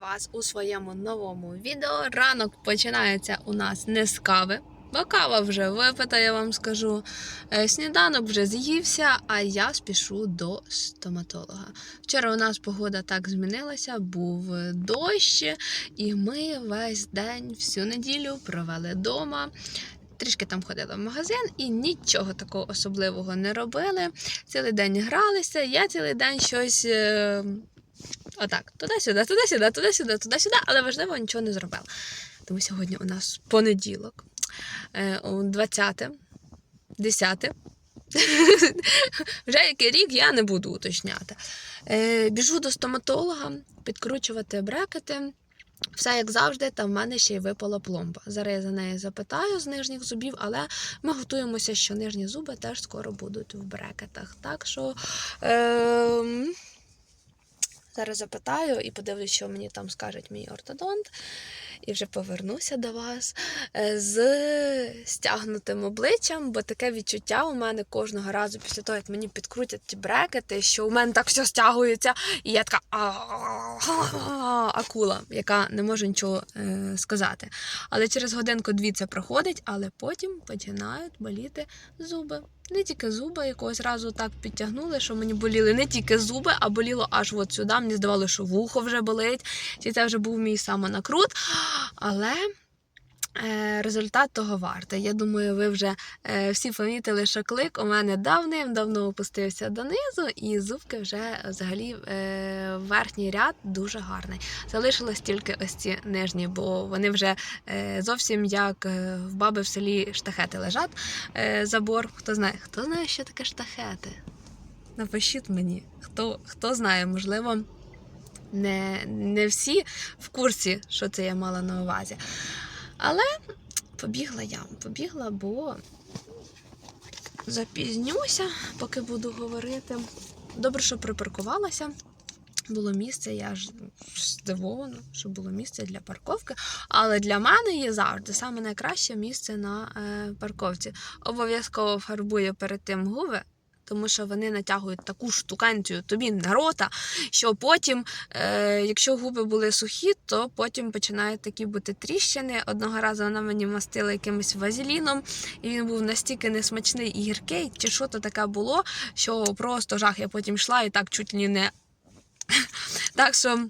вас у своєму новому відео. Ранок починається у нас не з кави, бо кава вже випита, я вам скажу. Е, Сніданок вже з'ївся, а я спішу до стоматолога. Вчора у нас погода так змінилася, був дощ, і ми весь день, всю неділю провели вдома. Трішки там ходили в магазин і нічого такого особливого не робили. Цілий день гралися. Я цілий день щось е, Отак, туди-сюди, туди-сюди, туди-сюди, туди-сюди, але важливо нічого не зробила. Тому сьогодні у нас понеділок, е, 20, 10. Вже який рік я не буду уточняти. Е, Біжу до стоматолога, підкручувати брекети. Все як завжди, там в мене ще й випала пломба. Зараз я за неї запитаю з нижніх зубів, але ми готуємося, що нижні зуби теж скоро будуть в брекетах. Так що. Е, Зараз запитаю і подивлюсь, що мені там скажуть мій ортодонт. І вже повернуся до вас е, з стягнутим обличчям, бо таке відчуття у мене кожного разу після того, як мені підкрутять ті брекети, що у мене так все стягується, і я така акула, яка не може нічого е, сказати. Але через годинку-дві це проходить, але потім починають боліти зуби. Не тільки зуби, якогось разу так підтягнули, що мені боліли не тільки зуби, а боліло аж от сюди. Мені здавалося, що вухо вже болить, чи це вже був мій самонакрут. Але е, результат того вартий. Я думаю, ви вже е, всі помітили, що клик у мене давним-давно опустився донизу, і зубки вже взагалі е, верхній ряд дуже гарний. Залишилось тільки ось ці нижні, бо вони вже зовсім як в баби в селі штахети лежать. Забор. Хто знає, хто знає, що таке штахети? Напишіть мені, хто, хто знає, можливо. Не, не всі в курсі, що це я мала на увазі. Але побігла я, побігла, бо запізнюся, поки буду говорити. Добре, що припаркувалася. Було місце, я ж здивована, що було місце для парковки. Але для мене є завжди саме найкраще місце на е, парковці. Обов'язково фарбую перед тим губи, тому що вони натягують таку штуканцію тобі на рота, що потім, е, якщо губи були сухі, то потім починають такі бути тріщини. Одного разу вона мені мастила якимось вазеліном, і він був настільки несмачний і гіркий, чи що то таке було, що просто жах. Я потім йшла і так чуть ли не. Так що.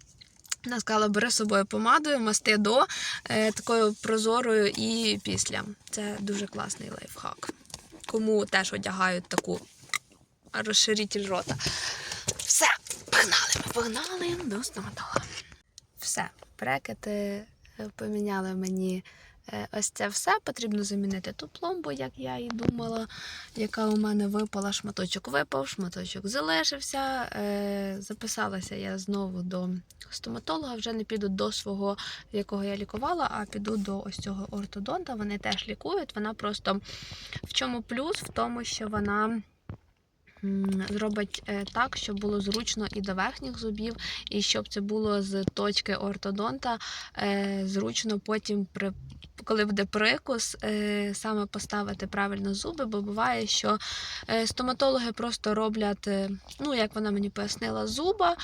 Вона сказала, бери з собою помадою, масти до е, такою прозорою і після. Це дуже класний лайфхак. Кому теж одягають таку розширитель рота. Все, погнали, погнали до стоматолога. Все, брекети е, поміняли мені е, ось це все. Потрібно замінити ту пломбу, як я і думала, яка у мене випала. Шматочок випав, шматочок залишився. Е, Записалася я знову до стоматолога. Вже не піду до свого, якого я лікувала, а піду до ось цього ортодонта. Вони теж лікують. Вона просто в чому плюс? В тому, що вона. Зробить е, так, щоб було зручно і до верхніх зубів, і щоб це було з точки ортодонта е, зручно потім при коли буде прикус, е, саме поставити правильно зуби, бо буває, що е, стоматологи просто роблять, е, ну як вона мені пояснила, зуба,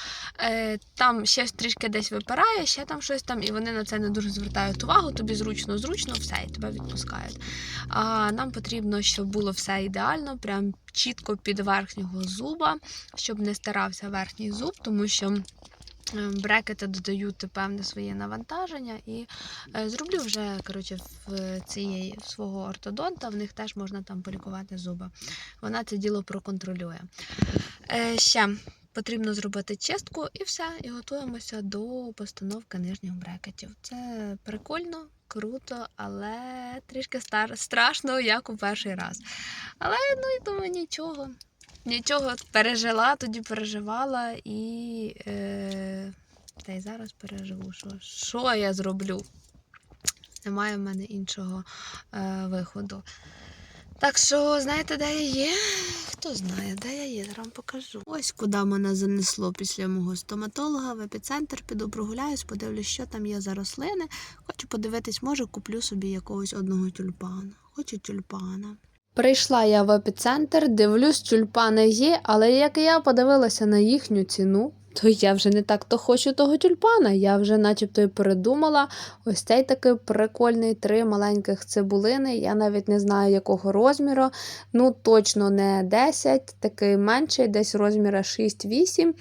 там ще трішки десь випирає, ще там щось там, і вони на це не дуже звертають увагу. Тобі зручно, зручно, все, і тебе відпускають. А нам потрібно, щоб було все ідеально, прям чітко під верхнього зуба, щоб не старався верхній зуб, тому що. Е, Брекети додають певне своє навантаження і е, зроблю вже коротше, в цієї в свого ортодонта. В них теж можна там полікувати зуби. Вона це діло проконтролює. Е, ще потрібно зробити чистку і все. І готуємося до постановки нижніх брекетів. Це прикольно, круто, але трішки стар, страшно, як у перший раз. Але ну і думаю, нічого. Нічого пережила, тоді переживала і. Е, та й зараз переживу, що, що я зроблю. Немає в мене іншого е, виходу. Так що, знаєте, де я є? Хто знає, де я є, зараз покажу. Ось куди мене занесло після мого стоматолога в епіцентр, піду прогуляюсь, подивлюсь, що там є за рослини. Хочу подивитись, може, куплю собі якогось одного тюльпана. Хочу тюльпана. Прийшла я в епіцентр, дивлюсь, тюльпани є, але як я подивилася на їхню ціну, то я вже не так то хочу того тюльпана. Я вже начебто і передумала. Ось цей такий прикольний, три маленьких цибулини. Я навіть не знаю, якого розміру. Ну, точно не 10, такий менший, десь розміра 6-8.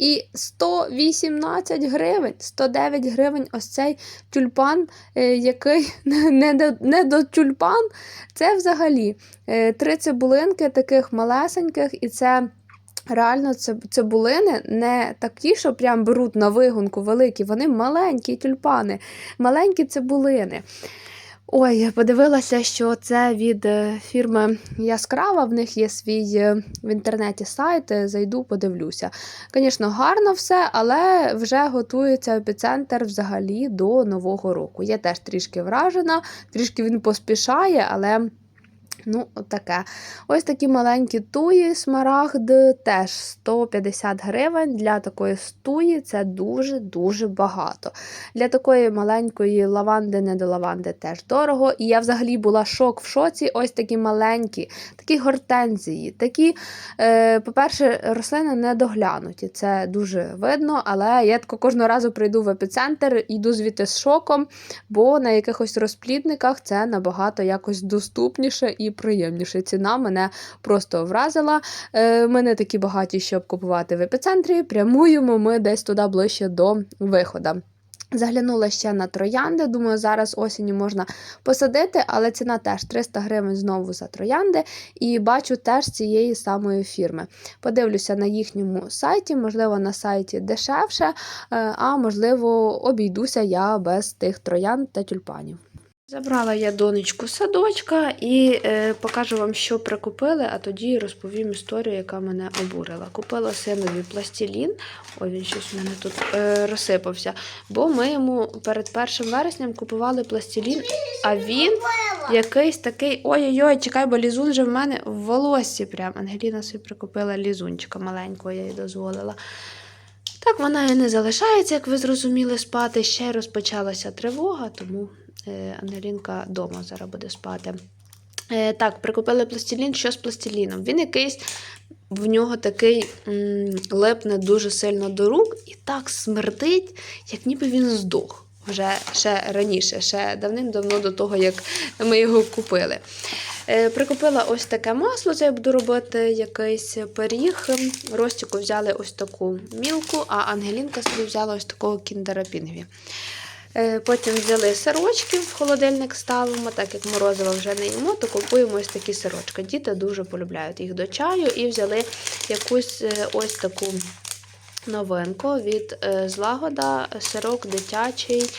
І 118 гривень, 109 гривень ось цей тюльпан, е, який не до, не до тюльпан. Це взагалі е, три цибулинки таких малесеньких, і це. Реально, цибулини не такі, що прям беруть на вигонку великі, вони маленькі тюльпани, маленькі цибулини. Ой, подивилася, що це від е, фірми Яскрава. В них є свій е, в інтернеті сайт. е, Зайду, подивлюся. Звісно, гарно все, але вже готується епіцентр взагалі до Нового року. Я теж трішки вражена, трішки він поспішає, але. Ну, таке. Ось такі маленькі туї, смарагд, теж 150 гривень. Для такої стуї це дуже-дуже багато. Для такої маленької лаванди, не до лаванди, теж дорого. І я взагалі була шок в шоці. Ось такі маленькі, такі гортензії. Такі, е, по-перше, рослини не доглянуті. Це дуже видно, але я кожного разу прийду в епіцентр, йду звідти з шоком, бо на якихось розплідниках це набагато якось доступніше і приємніше. Ціна мене просто вразила. Е, ми не такі багаті, щоб купувати в епіцентрі. Прямуємо ми десь туди ближче до виходу. Заглянула ще на троянди. Думаю, зараз осінню можна посадити, але ціна теж 300 гривень знову за троянди. І бачу теж цієї самої фірми. Подивлюся на їхньому сайті, можливо, на сайті дешевше, е, а можливо, обійдуся я без тих троянд та тюльпанів. Забрала я донечку садочка і е, покажу вам, що прикупили, а тоді розповім історію, яка мене обурила. Купила синові пластилін. Ой, він щось в мене тут е, розсипався. Бо ми йому перед 1 вересням купували пластилін, а він якийсь такий. Ой-ой-ой, чекай, бо лізун вже в мене в волоссі. Прям. Ангеліна собі прикупила лізунчика маленького, я їй дозволила. Так, вона і не залишається, як ви зрозуміли, спати. Ще розпочалася тривога, тому Ангелінка вдома зараз буде спати. Е, так, прикупили пластилін. Що з пластиліном? Він якийсь, в нього такий м, липне дуже сильно до рук і так смердить, як ніби він здох. Вже ще раніше, ще давним-давно до того, як ми його купили. Е, Прикупила ось таке масло, це я буду робити якийсь пиріг. Ростіку взяли ось таку мілку, а Ангелінка собі взяла ось такого кіндера пінгві. Е, Потім взяли сирочки в холодильник ставимо, так як морозива вже не їмо, то купуємо ось такі сирочки. Діти дуже полюбляють їх до чаю і взяли якусь е, ось таку новинку від е, злагода сирок дитячий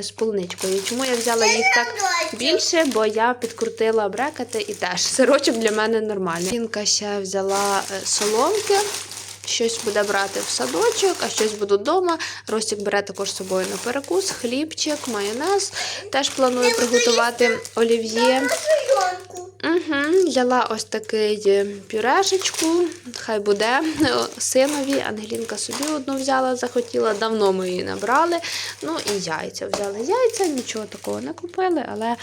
з полуничкою. Чому я взяла їх так більше? Бо я підкрутила брекети і теж сирочок для мене нормальний. Жінка ще взяла соломки. Щось буде брати в садочок, а щось буду вдома. Ростик бере також з собою на перекус, хлібчик, майонез. Теж планую приготувати олів'є. Угу, взяла ось такий е, пюрешечку, хай буде синові. Ангелінка собі одну взяла, захотіла, давно ми її набрали. Ну і яйця взяли. Яйця, нічого такого не купили, але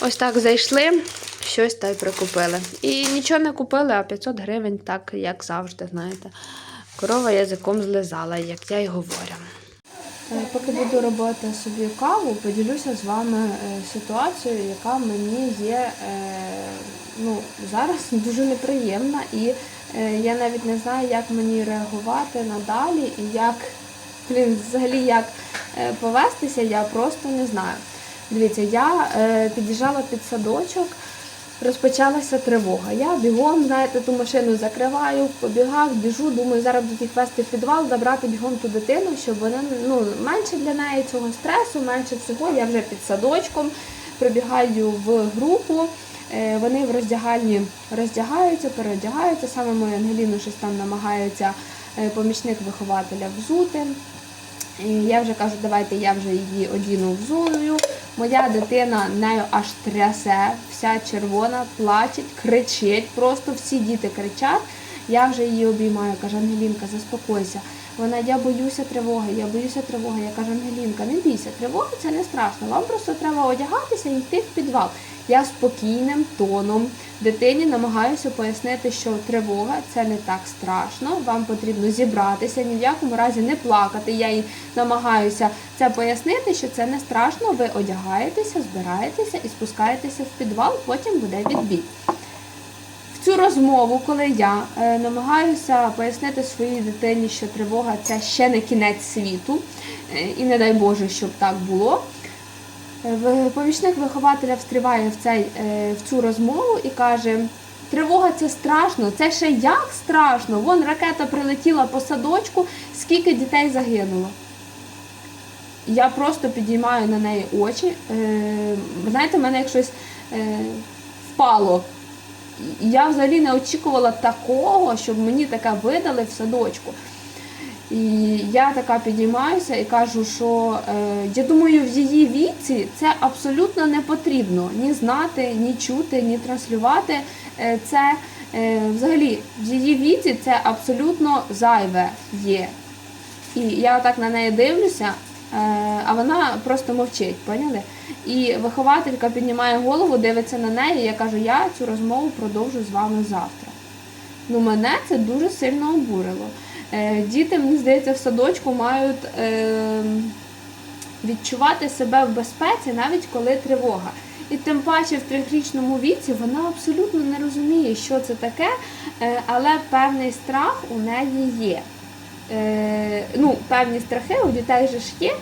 ось так зайшли, щось та й прикупили. І нічого не купили, а 500 гривень, так як завжди, знаєте. Корова язиком злизала, як я й говорю. Е, Поки буду робити собі каву, поділюся з вами е, ситуацією, яка мені є е, ну, зараз дуже неприємна, і я навіть не знаю, як мені реагувати надалі і як блін, взагалі як повестися, я просто не знаю. Дивіться, я е, під'їжджала під садочок, розпочалася тривога. Я бігом, знаєте, ту машину закриваю, в побігах, біжу, думаю, зараз будуть їх вести в підвал, забрати бігом ту дитину, щоб вони ну, менше для неї цього стресу, менше всього. Я вже під садочком прибігаю в групу. Е, Вони в роздягальні роздягаються, переодягаються. Саме мою Ангеліну щось там намагається е, помічник вихователя взути. Я вже кажу, давайте я вже її одіну взую. Моя дитина нею аж трясе, вся червона, плачеть, кричить. Просто всі діти кричать. Я вже її обіймаю, кажу, Ангелінка, заспокойся. Вона, я боюся тривоги, я боюся тривоги. Я кажу, Ангелінка, не бійся, тривога це не страшно. Вам просто треба одягатися і йти в підвал. Я спокійним тоном дитині намагаюся пояснити, що тривога це не так страшно. Вам потрібно зібратися, ні в якому разі не плакати. Я їй намагаюся це пояснити, що це не страшно. Ви одягаєтеся, збираєтеся і спускаєтеся в підвал, потім буде відбій. В цю розмову, коли я е, намагаюся пояснити своїй дитині, що тривога це ще не кінець світу, е, і не дай Боже, щоб так було. Помічник вихователя встріває в, цей, е, в цю розмову і каже: Тривога це страшно, це ще як страшно. Вон ракета прилетіла по садочку, скільки дітей загинуло. Я просто підіймаю на неї очі. Е, знаєте, в мене як щось е, впало. Я взагалі не очікувала такого, щоб мені таке видали в садочку. І я така підіймаюся і кажу, що е, я думаю, в її віці це абсолютно не потрібно ні знати, ні чути, ні транслювати. Е, це е, взагалі в її віці це абсолютно зайве є. І я так на неї дивлюся, е, а вона просто мовчить, поняли? І вихователька піднімає голову, дивиться на неї. і Я кажу, я цю розмову продовжу з вами завтра. Ну, мене це дуже сильно обурило. Е, Діти, мені здається, в садочку мають е, відчувати себе в безпеці, навіть коли тривога. І тим паче в трьохрічному віці вона абсолютно не розуміє, що це таке, е, але певний страх у неї є. Ну, певні страхи у дітей же ж є,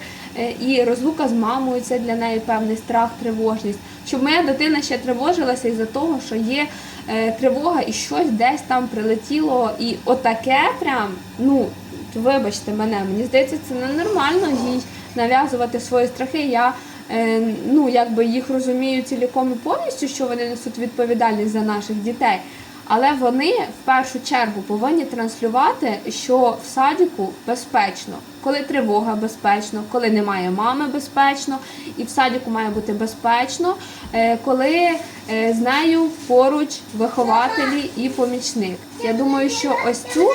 і розлука з мамою це для неї певний страх, тривожність. Щоб моя дитина ще тривожилася із-за того, що є е, тривога і щось десь там прилетіло, і отаке прям, ну, вибачте мене, мені здається, це ненормально їй нав'язувати свої страхи. Я е, ну, якби їх розумію ціліком і повністю, що вони несуть відповідальність за наших дітей. Але вони в першу чергу повинні транслювати, що в садіку безпечно, коли тривога безпечно, коли немає мами безпечно, і в садіку має бути безпечно, е, коли е, з нею поруч вихователі і помічник. Я думаю, що ось цю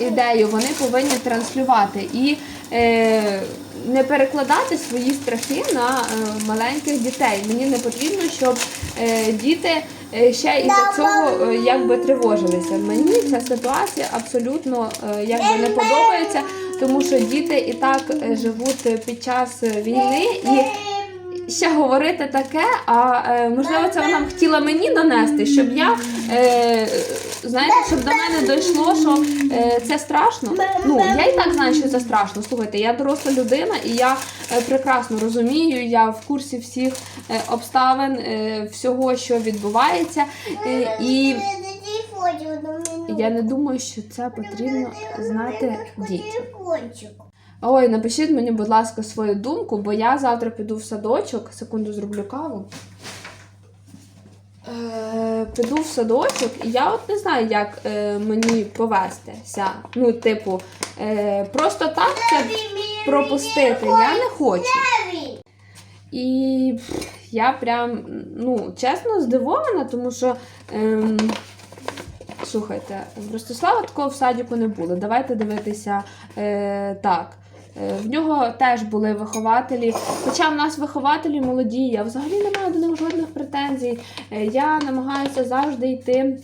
ідею вони повинні транслювати і е, не перекладати свої страхи на маленьких дітей. Мені не потрібно, щоб діти ще із за цього е, якби тривожилися. Мені ця ситуація абсолютно е, якби не подобається, тому що діти і так е, живуть під час е, війни і ще говорити таке, а е, можливо, це вона хотіла мені донести, щоб я е, знаєте, щоб до мене дійшло, що е, це страшно. Ну я і так знаю, що це страшно. Слухайте, я доросла людина, і я е, прекрасно розумію, я в курсі всіх е, обставин, е, всього, що відбувається, е, і я не думаю, що це потрібно знати дітям. Ой, напишіть мені, будь ласка, свою думку, бо я завтра піду в садочок. Секунду зроблю каву. Е, піду в садочок, і я от не знаю, як е, мені повестися. Ну, типу, е, просто так це пропустити я не хочу. І я прям, ну, чесно, здивована, тому що. Ем, Слухайте, в Ростислава такого в садіку не було. Давайте дивитися е, так. Е, В нього теж були вихователі. Хоча в нас вихователі молоді, я взагалі не маю до них жодних претензій. Е, Я намагаюся завжди йти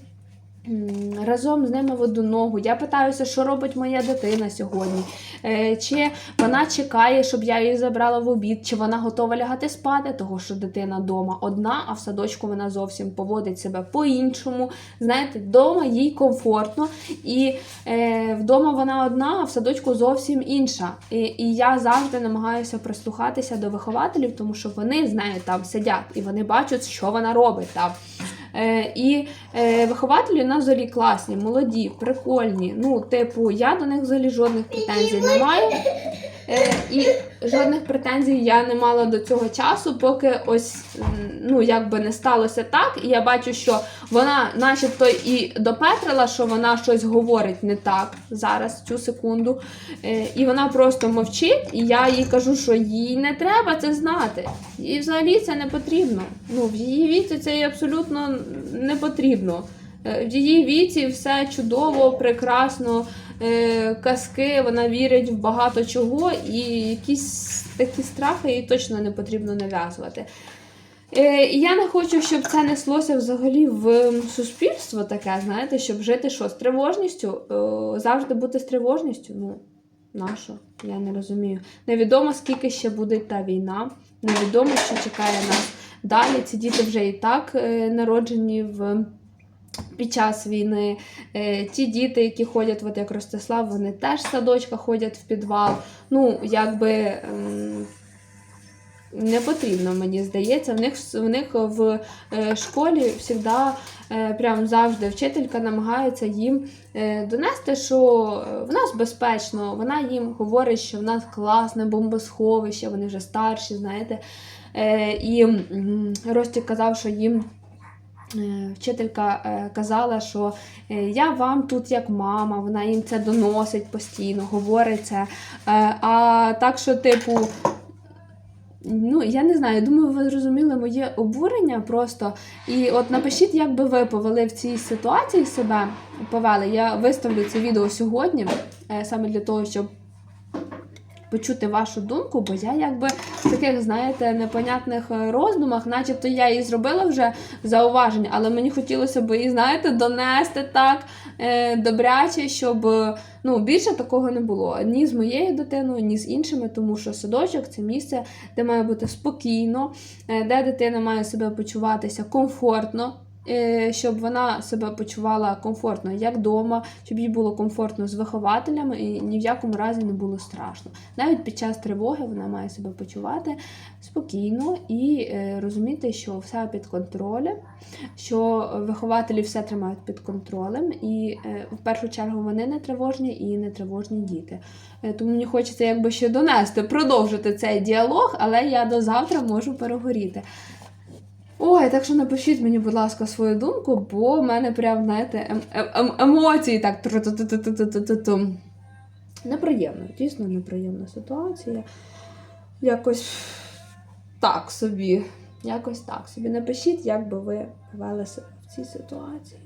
разом з ними в одну ногу. Я питаюся, що робить моя дитина сьогодні. Е, Чи вона чекає, щоб я її забрала в обід, чи вона готова лягати спати, того що дитина вдома одна, а в садочку вона зовсім поводить себе по-іншому. Знаєте, вдома їй комфортно, і е, вдома вона одна, а в садочку зовсім інша. І, і я завжди намагаюся прислухатися до вихователів, тому що вони з нею там сидять і вони бачать, що вона робить там. Е, і е, вихователі у нас взагалі класні, молоді, прикольні. Ну, типу, я до них взагалі жодних претензій не маю. Е, і жодних претензій я не мала до цього часу, поки ось ну якби не сталося так. І я бачу, що вона, начебто, і допетрила, що вона щось говорить не так зараз, цю секунду. Е, і вона просто мовчить, і я їй кажу, що їй не треба це знати. Їй взагалі це не потрібно. Ну, в її віці це їй абсолютно не потрібно. Е, В її віці все чудово, прекрасно, казки, вона вірить в багато чого, і якісь такі страхи їй точно не потрібно нав'язувати. Е, і я не хочу, щоб це неслося взагалі в суспільство таке, знаєте, щоб жити що з тривожністю, е, завжди бути з тривожністю. Ну, нащо? Я не розумію. Невідомо, скільки ще буде та війна, невідомо, що чекає нас далі. Ці діти вже і так е, народжені в. Під час війни Е, ті діти, які ходять, от як Ростислав, вони теж садочка ходять в підвал. Ну, якби ем, не потрібно, мені здається. В них, в них в е, школі завжди, е, прям завжди вчителька намагається їм донести, що в нас безпечно. Вона їм говорить, що в нас класне бомбосховище, вони вже старші, знаєте. І Ростік казав, що їм. Е, Вчителька е, казала, що е, я вам тут як мама, вона їм це доносить постійно, говорить це. А так, що, типу, ну я не знаю, думаю, ви зрозуміли моє обурення просто. І от напишіть, як би ви повели в цій ситуації себе повели. Я виставлю це відео сьогодні, саме для того, щоб почути вашу думку, бо я якби в таких, знаєте, непонятних е, роздумах, начебто я їй зробила вже зауваження, але мені хотілося б її, знаєте, донести так е, добряче, щоб е, ну, більше такого не було ні з моєю дитиною, ні з іншими, тому що садочок це місце, де має бути спокійно, е, де дитина має себе почуватися комфортно. Е, Щоб вона себе почувала комфортно як вдома, щоб їй було комфортно з вихователями і ні в якому разі не було страшно. Навіть під час тривоги вона має себе почувати спокійно і е, розуміти, що все під контролем, що вихователі все тримають під контролем, і е, в першу чергу вони не тривожні і не тривожні діти. Тому мені хочеться якби ще донести, продовжити цей діалог, але я до завтра можу перегоріти. Ой, так що напишіть мені, будь ласка, свою думку, бо в мене прям, знаєте, ем- ем- ем- емоції так. Неприємно, дійсно неприємна ситуація. Якось так собі. Якось так собі. Напишіть, як би ви повели себе в цій ситуації.